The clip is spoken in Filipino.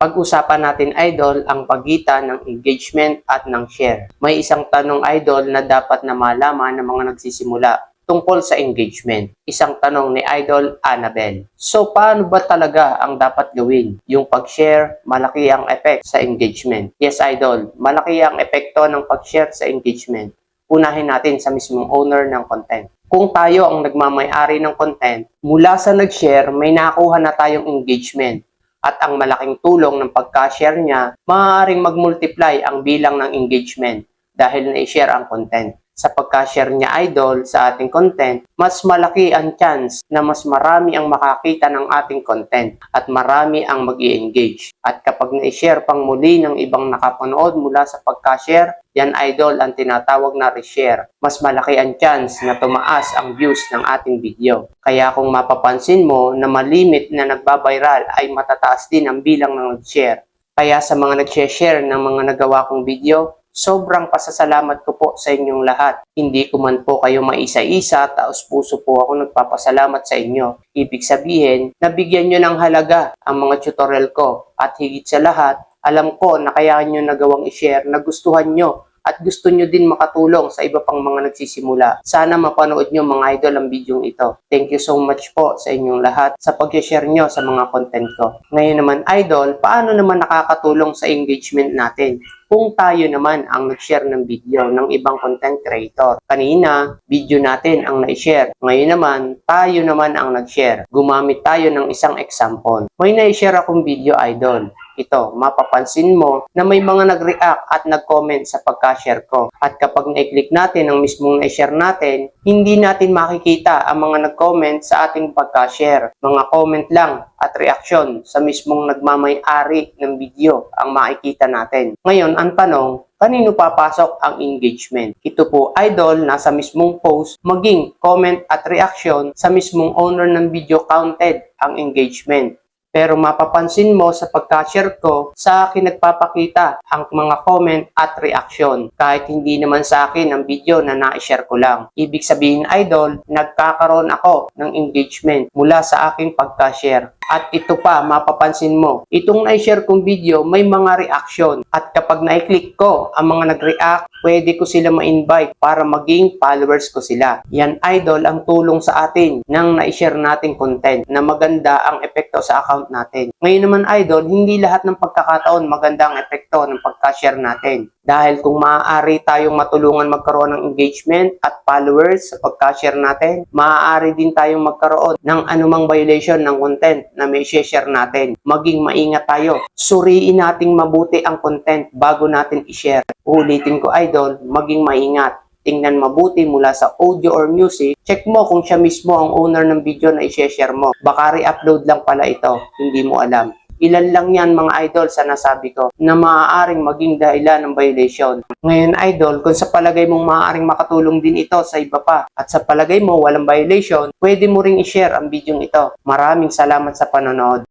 Pag-usapan natin idol ang pagitan ng engagement at ng share. May isang tanong idol na dapat na malaman ng mga nagsisimula tungkol sa engagement. Isang tanong ni Idol Annabel. So paano ba talaga ang dapat gawin? Yung pag-share, malaki ang effect sa engagement. Yes Idol, malaki ang epekto ng pag-share sa engagement. Unahin natin sa mismong owner ng content. Kung tayo ang nagmamay-ari ng content, mula sa nag-share, may nakuha na tayong engagement at ang malaking tulong ng pagka-share niya, maaaring mag-multiply ang bilang ng engagement dahil na-share ang content. Sa pagka-share niya idol sa ating content, mas malaki ang chance na mas marami ang makakita ng ating content at marami ang mag engage At kapag na-share pang muli ng ibang nakapanood mula sa pagka-share, yan idol ang tinatawag na reshare. Mas malaki ang chance na tumaas ang views ng ating video. Kaya kung mapapansin mo na malimit na nagbabiral ay matataas din ang bilang ng nag-share. Kaya sa mga nag-share ng mga nagawa kong video, sobrang pasasalamat ko po sa inyong lahat. Hindi ko man po kayo maisa-isa, taos puso po ako nagpapasalamat sa inyo. Ibig sabihin, nabigyan nyo ng halaga ang mga tutorial ko at higit sa lahat, alam ko na kaya nyo nagawang i-share, nagustuhan nyo at gusto nyo din makatulong sa iba pang mga nagsisimula. Sana mapanood nyo mga idol ang video ito. Thank you so much po sa inyong lahat sa pag-share nyo sa mga content ko. Ngayon naman idol, paano naman nakakatulong sa engagement natin? Kung tayo naman ang nag-share ng video ng ibang content creator. Kanina, video natin ang na-share. Ngayon naman, tayo naman ang nag-share. Gumamit tayo ng isang example. May na-share akong video idol. Ito, mapapansin mo na may mga nag-react at nag-comment sa pagka-share ko. At kapag na-click natin ang mismong na-share natin, hindi natin makikita ang mga nag-comment sa ating pagka-share. Mga comment lang at reaksyon sa mismong nagmamay-ari ng video ang makikita natin. Ngayon, ang tanong, kanino papasok ang engagement? Ito po, idol, nasa mismong post, maging comment at reaction sa mismong owner ng video counted ang engagement. Pero mapapansin mo sa pagka-share ko, sa akin nagpapakita ang mga comment at reaction. Kahit hindi naman sa akin ang video na na-share ko lang. Ibig sabihin, idol, nagkakaroon ako ng engagement mula sa aking pagka-share. At ito pa, mapapansin mo, itong na-share kong video, may mga reaction. At kapag na-click ko ang mga nag-react, pwede ko sila ma-invite para maging followers ko sila. Yan, idol, ang tulong sa atin ng na-share nating content na maganda ang epekto sa account natin. Ngayon naman, idol, hindi lahat ng pagkakataon maganda ang epekto ng pagka-share natin. Dahil kung maaari tayong matulungan magkaroon ng engagement at followers sa pagka-share natin, maaari din tayong magkaroon ng anumang violation ng content na may share natin. Maging maingat tayo. Suriin nating mabuti ang content bago natin i-share. Ulitin ko idol, maging maingat. Tingnan mabuti mula sa audio or music. Check mo kung siya mismo ang owner ng video na i-share mo. Baka re-upload lang pala ito. Hindi mo alam. Ilan lang yan mga idol sa nasabi ko na maaaring maging dahilan ng violation. Ngayon idol, kung sa palagay mong maaaring makatulong din ito sa iba pa at sa palagay mo walang violation, pwede mo ring i-share ang video ito. Maraming salamat sa panonood.